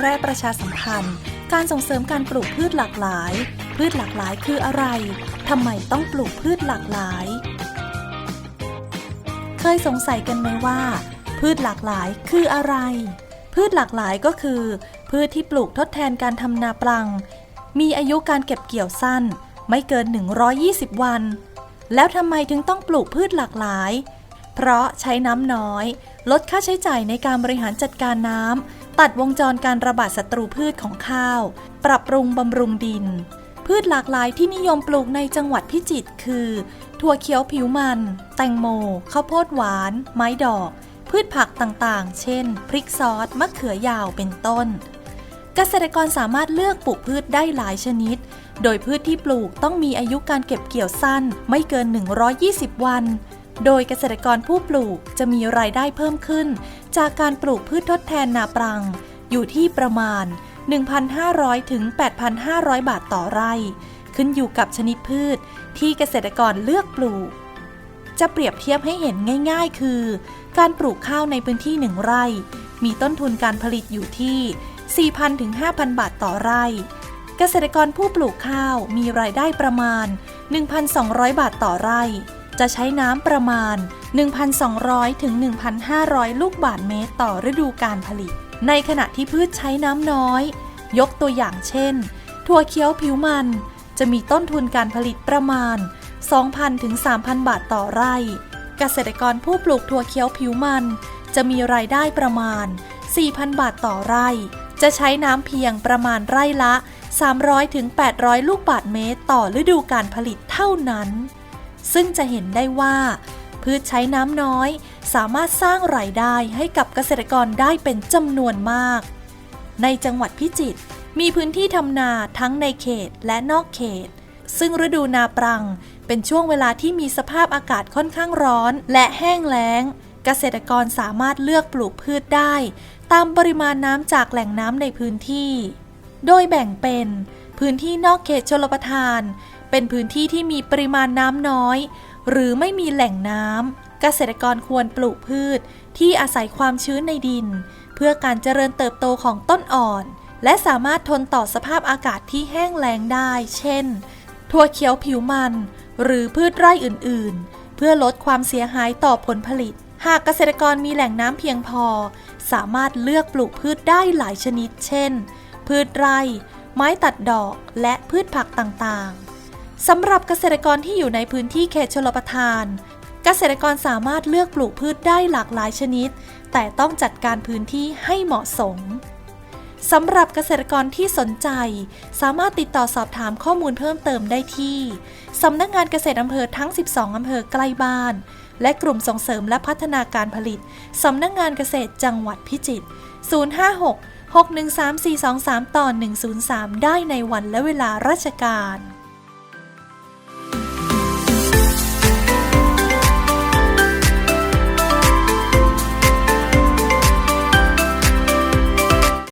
พร่ประชาสัมพันธ์ การส่งเสริมการปลูกพืชหลากหลาย พืชหลากหลายคืออะไรทำไมต้องปลูกพืชหลากหลาย เคยสงสัยกันไหมว่า พืชหลากหลายคืออะไร พืชหลากหลายก็คือ พืชที่ปลูกทดแทนการทำนาปลัง มีอายุการเก็บเกี่ยวสั้น ไม่เกิน 120 วัน แล้วทำไมถึงต้องปลูกพืชหลากหลาย เพราะใช้น้ำน้อย ลดค่าใช้จ่ายในการบริหารจัดการน้ำ ตัดวงจรการระบาดศัตรูพืชของข้าว ปรับปรุงบำรุงดิน พืชหลากหลายที่นิยมปลูกในจังหวัดพิจิตรคือ ถั่วเขียวผิวมัน แตงโม ข้าวโพดหวาน ไม้ดอก พืชผักต่างๆ เช่น พริกซอส มะเขือยาวเป็นต้น เกษตรกรสามารถเลือกปลูกพืชได้หลายชนิด โดยพืชที่ปลูกต้องมีอายุการเก็บเกี่ยวสั้น ไม่เกิน 120 วัน โดยเกษตรกรผู้ปลูกจะมีรายได้เพิ่มขึ้น จากการปลูกพืชทดแทนนาปรัง อยู่ที่ประมาณ 1,500 ถึง 8,500 บาทต่อไร่ ขึ้นอยู่กับชนิดพืชที่เกษตรกรเลือกปลูก จะเปรียบเทียบให้เห็นง่าย ๆ คือ การปลูกข้าวในพื้นที่หนึ่งไร่ มีต้นทุนการผลิตอยู่ที่ 4,000 ถึง 5,000 บาทต่อไร่ เกษตรกรผู้ปลูกข้าวมีรายได้ประมาณ 1,200 บาทต่อไร่ จะใช้น้ำประมาณ 1,200 ถึง 1,500 ลูกบาทเมตรต่อฤดูการผลิต ในขณะที่พืชใช้น้ำน้อย ยกตัวอย่างเช่น ถั่วเขียวผิวมัน จะมีต้นทุนการผลิตประมาณ 2,000 ถึง 3,000 บาทต่อไร่ เกษตรกรผู้ปลูกถั่วเขียวผิวมัน จะมีรายได้ประมาณ 4,000 บาทต่อไร่ จะใช้น้ำเพียงประมาณไร่ละ 300 ถึง 800 ลูกบาทเมตร ต่อฤดูการผลิตเท่านั้น ซึ่งจะเห็นได้ว่า พืชใช้น้ำน้อย สามารถสร้างรายได้ให้กับเกษตรกรได้เป็นจำนวนมาก ในจังหวัดพิจิตรมีพื้นที่ทำนาทั้งในเขตและนอกเขต ซึ่งฤดูนาปรัง เป็นช่วงเวลาที่มีสภาพอากาศค่อนข้างร้อน และแห้งแล้ง เกษตรกรสามารถเลือกปลูกพืชได้ ตามปริมาณน้ำจากแหล่งน้ำในพื้นที่ โดยแบ่งเป็น พื้นที่นอกเขตชลประทาน เป็นพื้นที่ที่มีปริมาณน้ำน้อย หรือไม่มีแหล่งน้ำเกษตรกรควรปลูกพืชที่อาศัยความชื้นในดิน เพื่อการเจริญเติบโตของต้นอ่อน และสามารถทนต่อสภาพอากาศที่แห้งแล้งได้ เช่น ถั่วเขียวผิวมัน หรือพืชไร่อื่น ๆ เพื่อลดความเสียหายต่อผลผลิต หากเกษตรกรมีแหล่งน้ำเพียงพอ สามารถเลือกปลูกพืชได้หลายชนิด เช่น พืชไร่ ไม้ตัดดอก และพืชผักต่าง ๆ สำหรับเกษตรกรที่อยู่ในพื้นที่เขตชลประทาน เกษตรกรสามารถเลือกปลูกพืชได้หลากหลายชนิด แต่ต้องจัดการพื้นที่ให้เหมาะสมสำหรับเกษตรกรที่สนใจ สามารถติดต่อสอบถามข้อมูลเพิ่มเติมได้ที่สำนักงานเกษตรอำเภอทั้ง 12 อำเภอใกล้บ้าน และกลุ่มส่งเสริมและพัฒนาการผลิตสำนักงานเกษตรจังหวัดพิจิตร 056 613 423 ต่อ 103 ได้ในวันและเวลาราชการ